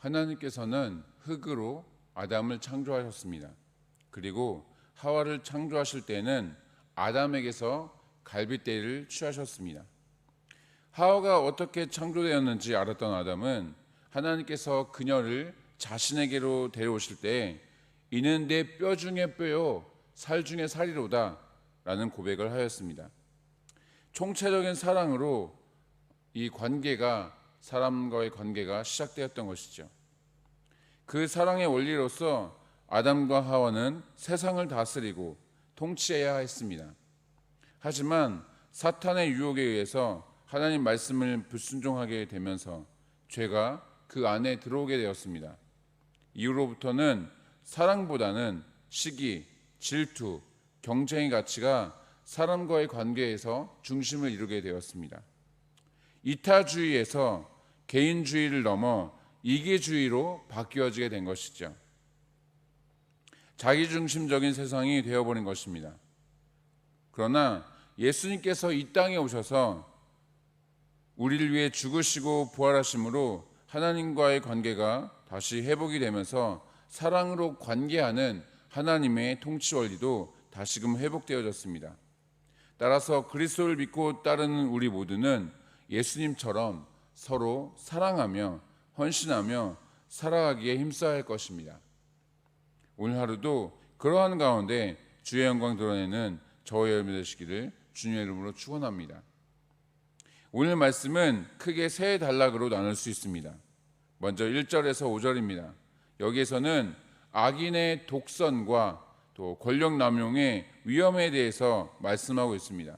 하나님께서는 흙으로 아담을 창조하셨습니다. 그리고 하와를 창조하실 때는 아담에게서 갈빗대를 취하셨습니다. 하와가 어떻게 창조되었는지 알았던 아담은 하나님께서 그녀를 자신에게로 데려오실 때 이는 내 뼈 중에 뼈요 살 중에 살이로다 라는 고백을 하였습니다. 총체적인 사랑으로 이 관계가 사람과의 관계가 시작되었던 것이죠. 그 사랑의 원리로서 아담과 하와는 세상을 다스리고 통치해야 했습니다. 하지만 사탄의 유혹에 의해서 하나님 말씀을 불순종하게 되면서 죄가 그 안에 들어오게 되었습니다. 이후로부터는 사랑보다는 시기, 질투, 경쟁의 가치가 사람과의 관계에서 중심을 이루게 되었습니다. 이타주의에서 개인주의를 넘어 이기주의로 바뀌어지게 된 것이죠. 자기중심적인 세상이 되어버린 것입니다. 그러나 예수님께서 이 땅에 오셔서 우리를 위해 죽으시고 부활하심으로 하나님과의 관계가 다시 회복이 되면서 사랑으로 관계하는 하나님의 통치 원리도 다시금 회복되어졌습니다. 따라서 그리스도를 믿고 따르는 우리 모두는 예수님처럼 서로 사랑하며 헌신하며 살아가기에 힘써야 할 것입니다. 오늘 하루도 그러한 가운데 주의 영광 드러내는 저와 여러분 되시기를 주님의 이름으로 축원합니다. 오늘 말씀은 크게 세 단락으로 나눌 수 있습니다. 먼저 1절에서 5절입니다. 여기에서는 악인의 독선과 또 권력 남용의 위험에 대해서 말씀하고 있습니다.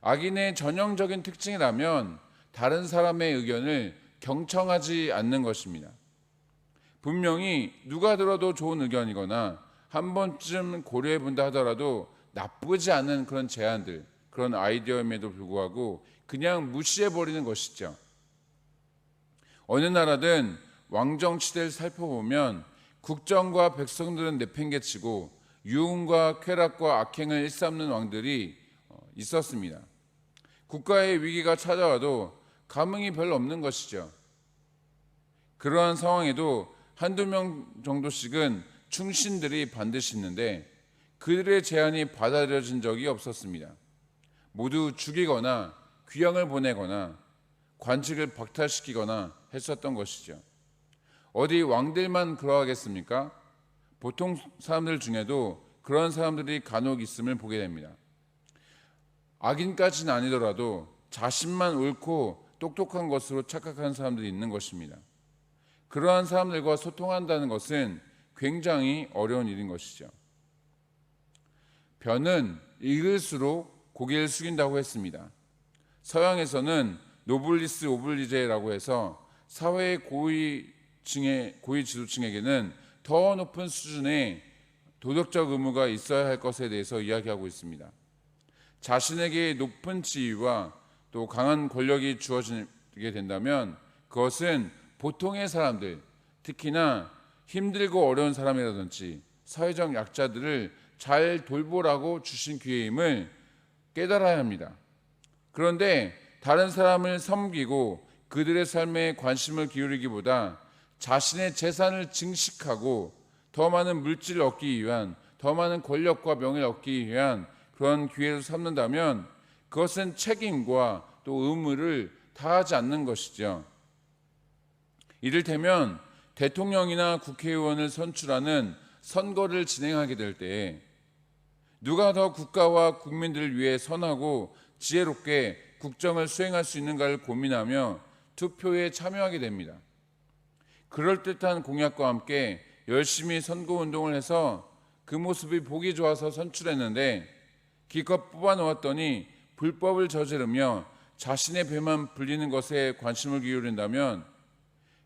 악인의 전형적인 특징이라면 다른 사람의 의견을 경청하지 않는 것입니다. 분명히 누가 들어도 좋은 의견이거나 한 번쯤 고려해 본다 하더라도 나쁘지 않은 그런 제안들, 그런 아이디어임에도 불구하고 그냥 무시해 버리는 것이죠. 어느 나라든 왕정치대를 살펴보면 국정과 백성들은 내팽개치고 유흥과 쾌락과 악행을 일삼는 왕들이 어, 있었습니다. 국가의 위기가 찾아와도 감흥이 별로 없는 것이죠. 그러한 상황에도 한두 명 정도씩은 충신들이 반드시 있는데 그들의 제안이 받아들여진 적이 없었습니다. 모두 죽이거나 귀양을 보내거나 관직을 박탈시키거나 했었던 것이죠. 어디 왕들만 그러하겠습니까? 보통 사람들 중에도 그런 사람들이 간혹 있음을 보게 됩니다. 악인까지는 아니더라도 자신만 옳고 똑똑한 것으로 착각하는 사람들이 있는 것입니다. 그러한 사람들과 소통한다는 것은 굉장히 어려운 일인 것이죠. 변은 읽을수록 고개를 숙인다고 했습니다. 서양에서는 노블리스 오블리제라고 해서 사회의 고위층의 고위 지도층에게는 더 높은 수준의 도덕적 의무가 있어야 할 것에 대해서 이야기하고 있습니다. 자신에게 높은 지위와 또 강한 권력이 주어지게 된다면 그것은 보통의 사람들, 특히나 힘들고 어려운 사람이라든지 사회적 약자들을 잘 돌보라고 주신 기회임을 깨달아야 합니다. 그런데 다른 사람을 섬기고 그들의 삶에 관심을 기울이기보다 자신의 재산을 증식하고 더 많은 물질을 얻기 위한 더 많은 권력과 명예를 얻기 위한 그런 기회를 삼는다면 그것은 책임과 또 의무를 다하지 않는 것이죠. 이를테면 대통령이나 국회의원을 선출하는 선거를 진행하게 될때 누가 더 국가와 국민들을 위해 선하고 지혜롭게 국정을 수행할 수 있는가를 고민하며 투표에 참여하게 됩니다. 그럴듯한 공약과 함께 열심히 선거 운동을 해서 그 모습이 보기 좋아서 선출했는데 기껏 뽑아 놓았더니 불법을 저지르며 자신의 배만 불리는 것에 관심을 기울인다면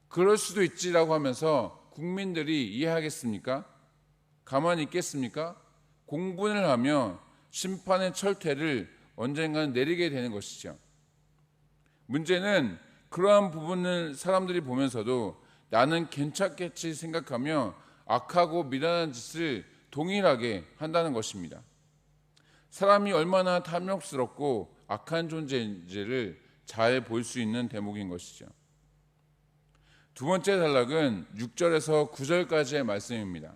그럴 수도 있지라고 하면서 국민들이 이해하겠습니까? 가만히 있겠습니까? 공분을 하며 심판의 철퇴를 언젠가는 내리게 되는 것이죠. 문제는 그러한 부분을 사람들이 보면서도 나는 괜찮겠지 생각하며 악하고 미련한 짓을 동일하게 한다는 것입니다. 사람이 얼마나 탐욕스럽고 악한 존재인지를 잘 볼 수 있는 대목인 것이죠. 두 번째 단락은 6절에서 9절까지의 말씀입니다.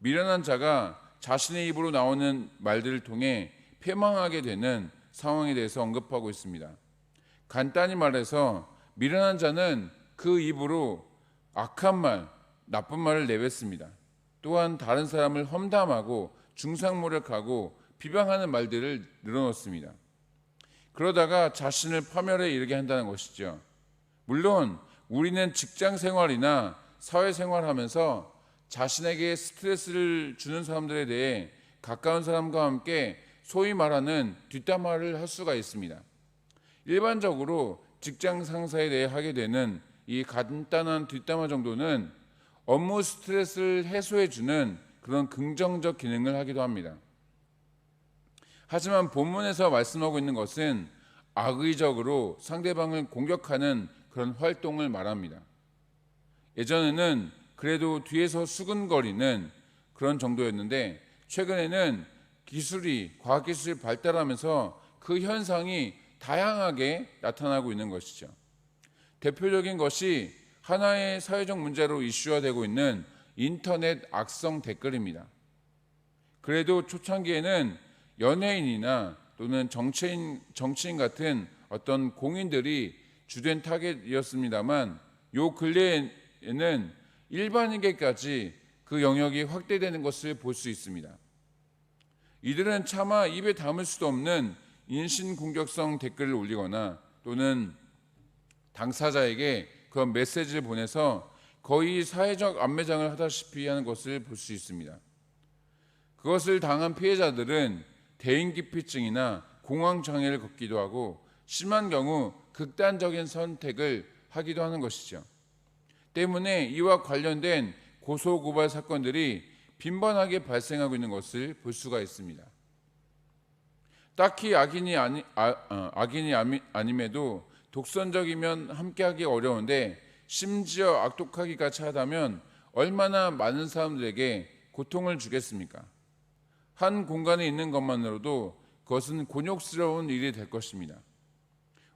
미련한 자가 자신의 입으로 나오는 말들을 통해 패망하게 되는 상황에 대해서 언급하고 있습니다. 간단히 말해서 미련한 자는 그 입으로 악한 말, 나쁜 말을 내뱉습니다. 또한 다른 사람을 험담하고 중상모략하고 비방하는 말들을 늘어놓습니다. 그러다가 자신을 파멸에 이르게 한다는 것이죠. 물론 우리는 직장 생활이나 사회 생활하면서 자신에게 스트레스를 주는 사람들에 대해 가까운 사람과 함께 소위 말하는 뒷담화를 할 수가 있습니다. 일반적으로 직장 상사에 대해 하게 되는 이 간단한 뒷담화 정도는 업무 스트레스를 해소해 주는 그런 긍정적 기능을 하기도 합니다. 하지만 본문에서 말씀하고 있는 것은 악의적으로 상대방을 공격하는 그런 활동을 말합니다. 예전에는 그래도 뒤에서 수근거리는 그런 정도였는데 최근에는 기술이 과학기술이 발달하면서 그 현상이 다양하게 나타나고 있는 것이죠. 대표적인 것이 하나의 사회적 문제로 이슈화되고 있는 인터넷 악성 댓글입니다. 그래도 초창기에는 연예인이나 또는 정치인, 정치인 같은 어떤 공인들이 주된 타겟이었습니다만 요 근래에는 일반인에게까지 그 영역이 확대되는 것을 볼 수 있습니다. 이들은 차마 입에 담을 수도 없는 인신 공격성 댓글을 올리거나 또는 당사자에게 그런 메시지를 보내서 거의 사회적 안매장을 하다시피 하는 것을 볼 수 있습니다. 그것을 당한 피해자들은 대인기피증이나 공황 장애를 겪기도 하고 심한 경우 극단적인 선택을 하기도 하는 것이죠. 때문에 이와 관련된 고소 고발 사건들이 빈번하게 발생하고 있는 것을 볼 수가 있습니다. 딱히 악인이 아니, 아, 어, 악인이 아니, 아님에도 독선적이면 함께하기 어려운데 심지어 악독하기가 차하다면 얼마나 많은 사람들에게 고통을 주겠습니까? 한 공간에 있는 것만으로도 그것은 곤욕스러운 일이 될 것입니다.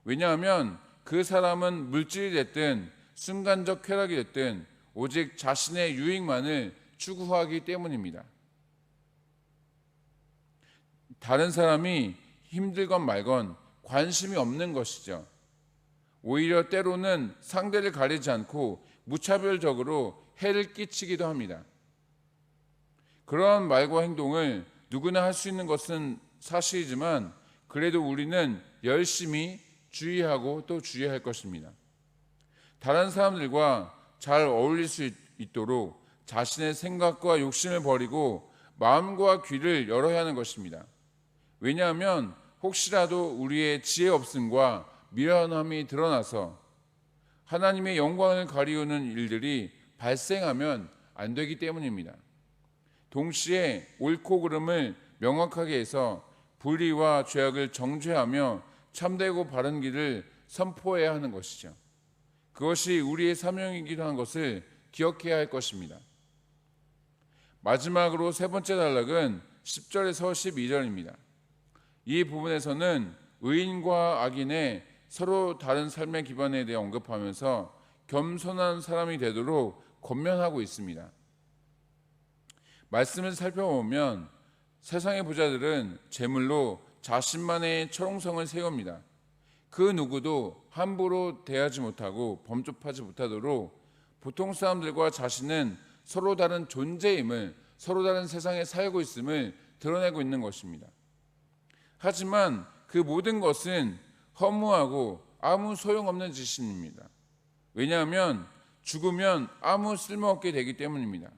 왜냐하면 그 사람은 물질이 됐든 순간적 쾌락이 됐든 오직 자신의 유익만을 추구하기 때문입니다. 다른 사람이 힘들건 말건 관심이 없는 것이죠. 오히려 때로는 상대를 가리지 않고 무차별적으로 해를 끼치기도 합니다. 그런 말과 행동을 누구나 할 수 있는 것은 사실이지만 그래도 우리는 열심히 주의하고 또 주의할 것입니다. 다른 사람들과 잘 어울릴 수 있도록 자신의 생각과 욕심을 버리고 마음과 귀를 열어야 하는 것입니다. 왜냐하면 혹시라도 우리의 지혜 없음과 미련함이 드러나서 하나님의 영광을 가리우는 일들이 발생하면 안 되기 때문입니다. 동시에 옳고 그름을 명확하게 해서 불의와 죄악을 정죄하며 참되고 바른 길을 선포해야 하는 것이죠. 그것이 우리의 사명이기도 한 것을 기억해야 할 것입니다. 마지막으로 세 번째 단락은 10절에서 12절입니다. 이 부분에서는 의인과 악인의 서로 다른 삶의 기반에 대해 언급하면서 겸손한 사람이 되도록 권면하고 있습니다. 말씀을 살펴보면 세상의 부자들은 재물로 자신만의 철옹성을 세웁니다. 그 누구도 함부로 대하지 못하고 범접하지 못하도록 보통 사람들과 자신은 서로 다른 존재임을 서로 다른 세상에 살고 있음을 드러내고 있는 것입니다. 하지만 그 모든 것은 허무하고 아무 소용없는 짓입니다. 왜냐하면 죽으면 아무 쓸모없게 되기 때문입니다.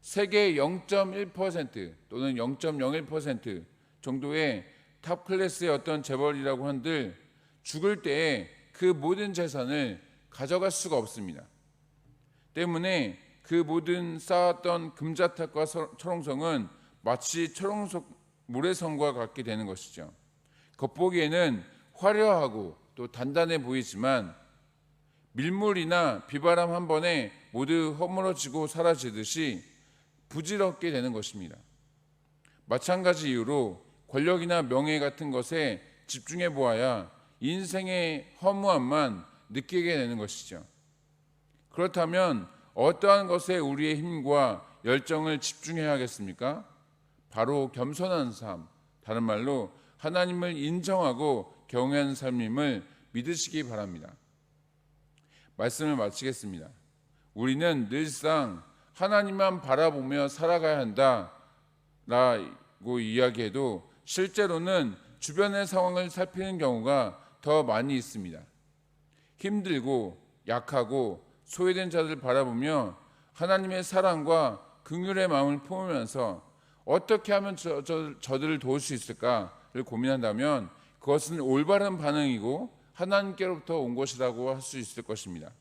세계 0.1% 또는 0.01% 정도의 탑 클래스의 어떤 재벌이라고 한들 죽을 때에 그 모든 재산을 가져갈 수가 없습니다. 때문에 그 모든 쌓았던 금자탑과 철옹성은 마치 철옹성 모래성과 같게 되는 것이죠. 겉보기에는 화려하고 또 단단해 보이지만 밀물이나 비바람 한 번에 모두 허물어지고 사라지듯이 부질없게 되는 것입니다. 마찬가지 이유로 권력이나 명예 같은 것에 집중해 보아야 인생의 허무함만 느끼게 되는 것이죠. 그렇다면 어떠한 것에 우리의 힘과 열정을 집중해야 하겠습니까? 바로 겸손한 삶, 다른 말로 하나님을 인정하고 경외하는 삶임을 믿으시기 바랍니다. 말씀을 마치겠습니다. 우리는 늘상 하나님만 바라보며 살아가야 한다라고 이야기해도 실제로는 주변의 상황을 살피는 경우가 더 많이 있습니다. 힘들고 약하고 소외된 자들을 바라보며 하나님의 사랑과 긍휼의 마음을 품으면서 어떻게 하면 저, 저, 저들을 도울 수 있을까를 고민한다면 그것은 올바른 반응이고 하나님께로부터 온 것이라고 할 수 있을 것입니다.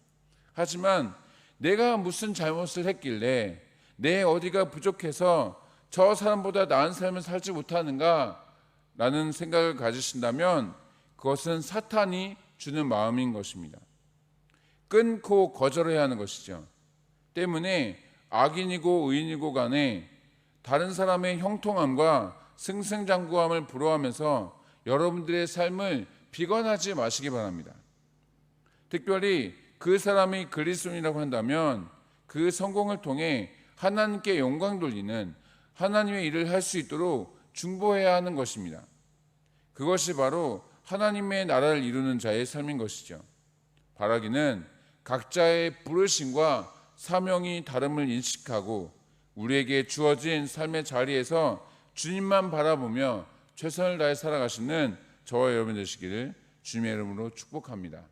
하지만 내가 무슨 잘못을 했길래 내 어디가 부족해서 저 사람보다 나은 삶을 살지 못하는가 라는 생각을 가지신다면 그것은 사탄이 주는 마음인 것입니다. 끊고 거절해야 하는 것이죠. 때문에 악인이고 의인이고 간에 다른 사람의 형통함과 승승장구함을 부러워하면서 여러분들의 삶을 비관하지 마시기 바랍니다. 특별히 그 사람이 그리스도인이라고 한다면 그 성공을 통해 하나님께 영광 돌리는 하나님의 일을 할 수 있도록 중보해야 하는 것입니다. 그것이 바로 하나님의 나라를 이루는 자의 삶인 것이죠. 바라기는 각자의 부르심과 사명이 다름을 인식하고 우리에게 주어진 삶의 자리에서 주님만 바라보며 최선을 다해 살아가시는 저와 여러분 되시기를 주님의 이름으로 축복합니다.